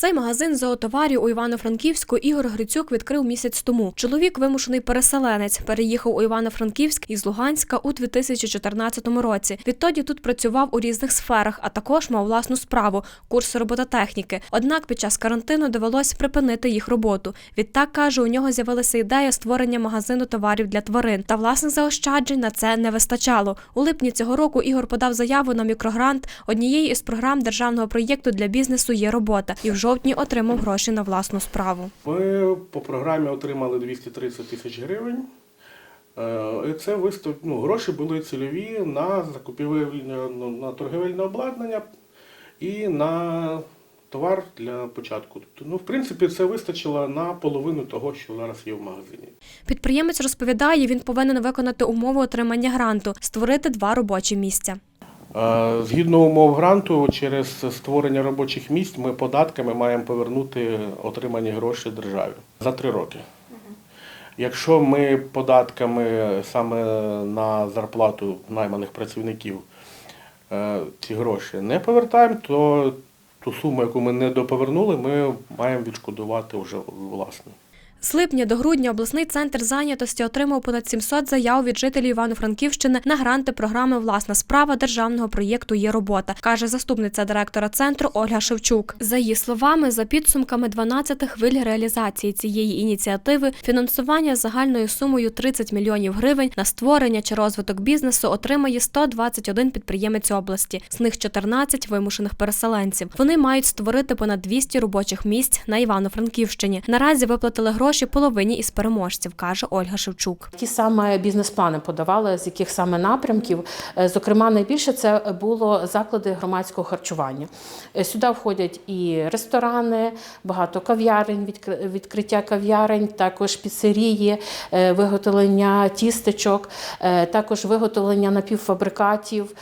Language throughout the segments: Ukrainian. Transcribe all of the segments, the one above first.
Цей магазин зоотоварів у Івано-Франківську Ігор Грицюк відкрив місяць тому. Чоловік вимушений переселенець, переїхав у Івано-Франківськ із Луганська у 2014 році. Відтоді тут працював у різних сферах, а також мав власну справу курс робототехніки. Однак під час карантину довелось припинити їх роботу. Відтак каже, у нього з'явилася ідея створення магазину товарів для тварин. Та власних заощаджень на це не вистачало. У липні цього року Ігор подав заяву на мікрогрант однієї із програм державного проєкту для бізнесу є робота і в жовтні отримав гроші на власну справу. Ми по програмі отримали 230 тисяч гривень. Е, це вистав... ну, гроші були цільові на закупівельне ну, на торговельне обладнання і на товар для початку. Тобто, ну, в принципі, це вистачило на половину того, що зараз є в магазині. Підприємець розповідає, він повинен виконати умови отримання гранту, створити два робочі місця. Е, Згідно умов гранту, через створення робочих місць ми податками маємо повернути отримані гроші державі за три роки. Якщо ми податками саме на зарплату найманих працівників е, ці гроші не повертаємо, то ту суму, яку ми не доповернули, ми маємо відшкодувати вже власне. З липня до грудня обласний центр зайнятості отримав понад 700 заяв від жителів Івано-Франківщини на гранти програми Власна справа державного проєкту Є робота, каже заступниця директора центру Ольга Шевчук. За її словами, за підсумками 12 хвиль реалізації цієї ініціативи, фінансування загальною сумою 30 мільйонів гривень на створення чи розвиток бізнесу отримає 121 підприємець області, з них 14 вимушених переселенців. Вони мають створити понад 200 робочих місць на Івано-Франківщині. Наразі виплатили гроші половині із переможців, каже Ольга Шевчук. Ті саме бізнес-плани подавали, з яких саме напрямків. Е, Зокрема, найбільше це було заклади громадського харчування. Е, Сюди входять і ресторани, багато кав'ярень, відкриття кав'ярень, також піцерії, е, виготовлення тістечок, також виготовлення напівфабрикатів,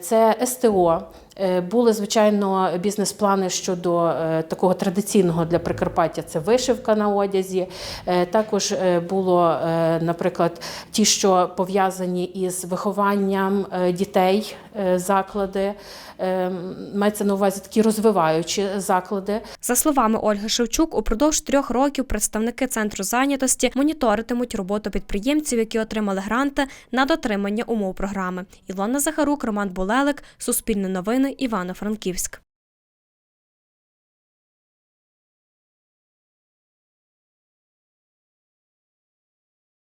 це СТО. Е, Були, звичайно, бізнес-плани щодо е, такого традиційного для Прикарпаття це вишивка на одязі. Е, Також було, наприклад, ті, що пов'язані із вихованням дітей, заклади. Мається на увазі такі розвиваючі заклади. За словами Ольги Шевчук, упродовж трьох років представники центру зайнятості моніторитимуть роботу підприємців, які отримали гранти на дотримання умов програми. Ілона Захарук, Роман Булелик, Суспільне новини, Івано-Франківськ.